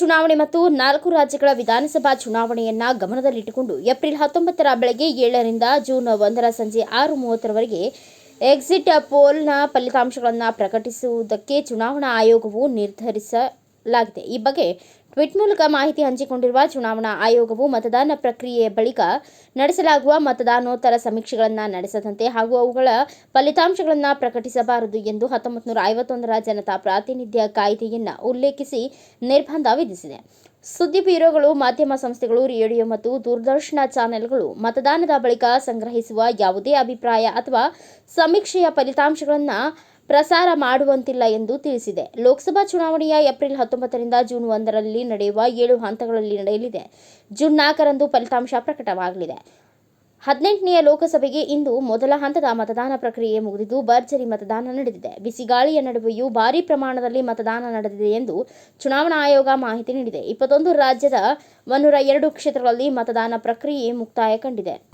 ಚುನಾವಣೆ ಮತ್ತು ನಾಲ್ಕು ರಾಜ್ಯಗಳ ವಿಧಾನಸಭಾ ಚುನಾವಣೆಯನ್ನ ಗಮನದಲ್ಲಿಟ್ಟುಕೊಂಡು ಏಪ್ರಿಲ್ ಹತ್ತೊಂಬತ್ತರ ಬೆಳಗ್ಗೆ ಏಳರಿಂದ ಜೂನ್ ಒಂದರ ಸಂಜೆ ಆರು ಮೂವತ್ತರವರೆಗೆ ಎಕ್ಸಿಟ್ ಪೋಲ್ನ ಫಲಿತಾಂಶಗಳನ್ನು ಪ್ರಕಟಿಸುವುದಕ್ಕೆ ಚುನಾವಣಾ ಆಯೋಗವು ನಿರ್ಧರಿಸಲಾಗಿದೆ. ಈ ಬಗ್ಗೆ ಟ್ವೀಟ್ ಮೂಲಕ ಮಾಹಿತಿ ಹಂಚಿಕೊಂಡಿರುವ ಚುನಾವಣಾ ಆಯೋಗವು ಮತದಾನ ಪ್ರಕ್ರಿಯೆಯ ಬಳಿಕ ನಡೆಸಲಾಗುವ ಮತದಾನೋತ್ತರ ಸಮೀಕ್ಷೆಗಳನ್ನು ನಡೆಸದಂತೆ ಹಾಗೂ ಅವುಗಳ ಫಲಿತಾಂಶಗಳನ್ನು ಪ್ರಕಟಿಸಬಾರದು ಎಂದು ಹತ್ತೊಂಬತ್ತು ನೂರ ಐವತ್ತೊಂದರ ಜನತಾ ಪ್ರಾತಿನಿಧ್ಯ ಕಾಯ್ದೆಯನ್ನು ಉಲ್ಲೇಖಿಸಿ ನಿರ್ಬಂಧ ವಿಧಿಸಿದೆ. ಸುದ್ದಿ ಬ್ಯೂರೋಗಳು, ಮಾಧ್ಯಮ ಸಂಸ್ಥೆಗಳು, ರೇಡಿಯೋ ಮತ್ತು ದೂರದರ್ಶನ ಚಾನೆಲ್ಗಳು ಮತದಾನದ ಬಳಿಕ ಸಂಗ್ರಹಿಸುವ ಯಾವುದೇ ಅಭಿಪ್ರಾಯ ಅಥವಾ ಸಮೀಕ್ಷೆಯ ಫಲಿತಾಂಶಗಳನ್ನು ಪ್ರಸಾರ ಮಾಡುವಂತಿಲ್ಲ ಎಂದು ತಿಳಿಸಿದೆ. ಲೋಕಸಭಾ ಚುನಾವಣೆಯ ಏಪ್ರಿಲ್ ಹತ್ತೊಂಬತ್ತರಿಂದ ಜೂನ್ ಒಂದರಲ್ಲಿ ನಡೆಯುವ ಏಳು ಹಂತಗಳಲ್ಲಿ ನಡೆಯಲಿದೆ. ಜೂನ್ ನಾಲ್ಕರಂದು ಫಲಿತಾಂಶ ಪ್ರಕಟವಾಗಲಿದೆ. ಹದಿನೆಂಟನೆಯ ಲೋಕಸಭೆಗೆ ಇಂದು ಮೊದಲ ಹಂತದ ಮತದಾನ ಪ್ರಕ್ರಿಯೆ ಮುಗಿದಿದ್ದು, ಭರ್ಜರಿ ಮತದಾನ ನಡೆದಿದೆ. ಬಿಸಿಗಾಳಿಯ ನಡುವೆಯೂ ಭಾರೀ ಪ್ರಮಾಣದಲ್ಲಿ ಮತದಾನ ನಡೆದಿದೆ ಎಂದು ಚುನಾವಣಾ ಆಯೋಗ ಮಾಹಿತಿ ನೀಡಿದೆ. ಇಪ್ಪತ್ತೊಂದು ರಾಜ್ಯದ ಒನ್ನೂರ ಎರಡು ಕ್ಷೇತ್ರಗಳಲ್ಲಿ ಮತದಾನ ಪ್ರಕ್ರಿಯೆ ಮುಕ್ತಾಯ ಕಂಡಿದೆ.